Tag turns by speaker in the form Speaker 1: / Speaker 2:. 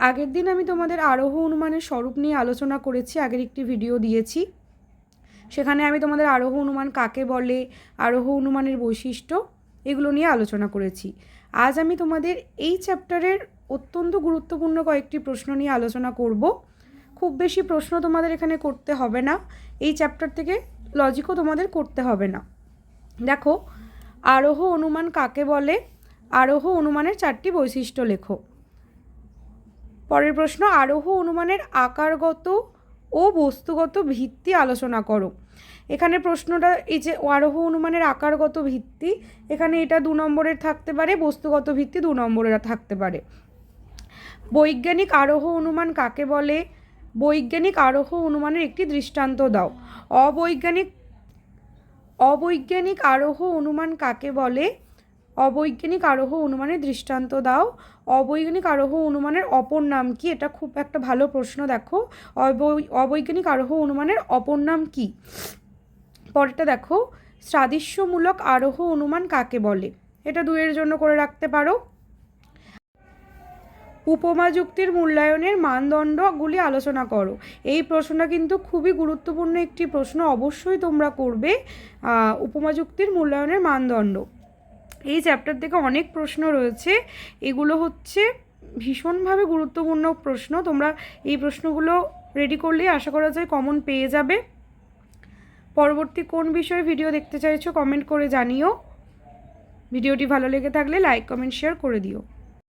Speaker 1: আগের দিন আমি তোমাদের আরোহ অনুমানের স্বরূপ নিয়ে আলোচনা করেছি, আগের একটি ভিডিও দিয়েছি। সেখানে আমি তোমাদের আরোহ অনুমান কাকে বলে, আরোহ অনুমানের বৈশিষ্ট্য এগুলো নিয়ে আলোচনা করেছি। আজ আমি তোমাদের এই চ্যাপ্টারের অত্যন্ত গুরুত্বপূর্ণ কয়েকটি প্রশ্ন নিয়ে আলোচনা করব। খুব বেশি প্রশ্ন তোমাদের এখানে করতে হবে না, এই চ্যাপ্টার থেকে লজিকও তোমাদের করতে হবে না। দেখো, আরোহ অনুমান কাকে বলে? আরোহ অনুমানের চারটি বৈশিষ্ট্য লেখো। পরের প্রশ্ন, আরোহ অনুমানের আকারগত ও বস্তুগত ভিত্তি আলোচনা করো। এখানে প্রশ্নটা এই যে আরোহ অনুমানের আকারগত ভিত্তি, এখানে এটা দু নম্বরের থাকতে পারে, বস্তুগত ভিত্তি দু নম্বরের থাকতে পারে। বৈজ্ঞানিক আরোহ অনুমান কাকে বলে? বৈজ্ঞানিক আরোহ অনুমানের একটি দৃষ্টান্ত দাও। অবৈজ্ঞানিক অবৈজ্ঞানিক আরোহ অনুমান কাকে বলে? অবৈজ্ঞানিক আরোহ অনুমানের দৃষ্টান্ত দাও। অবৈজ্ঞানিক আরোহ অনুমানের অপর নাম কি? এটা খুব একটা ভালো প্রশ্ন, দেখো। অবৈ- অবৈজ্ঞানিক আরোহ অনুমানের অপর নাম কি? পরেরটা দেখো। সাদৃশ্যমূলক আরোহ অনুমান কাকে বলে? এটা দুয়ের জন্য করে রাখতে পারো। উপমা যুক্তির মূল্যায়নের মানদণ্ডগুলি আলোচনা করো। এই প্রশ্নটা কিন্তু খুবই গুরুত্বপূর্ণ একটি প্রশ্ন। অবশ্যই তোমরা করবে উপমা যুক্তির মূল্যায়নের মানদণ্ড। এই চ্যাপ্টার থেকে অনেক প্রশ্ন রয়েছে। এগুলো হচ্ছে ভীষণভাবে গুরুত্বপূর্ণ প্রশ্ন। তোমরা এই প্রশ্নগুলো রেডি করলেই আশা করা যায় কমন পেয়ে যাবে। পরবর্তী কোন বিষয়ে ভিডিও দেখতে চাইছো কমেন্ট করে জানিও। ভিডিওটি ভালো লেগে থাকলে লাইক কমেন্ট শেয়ার করে দিও।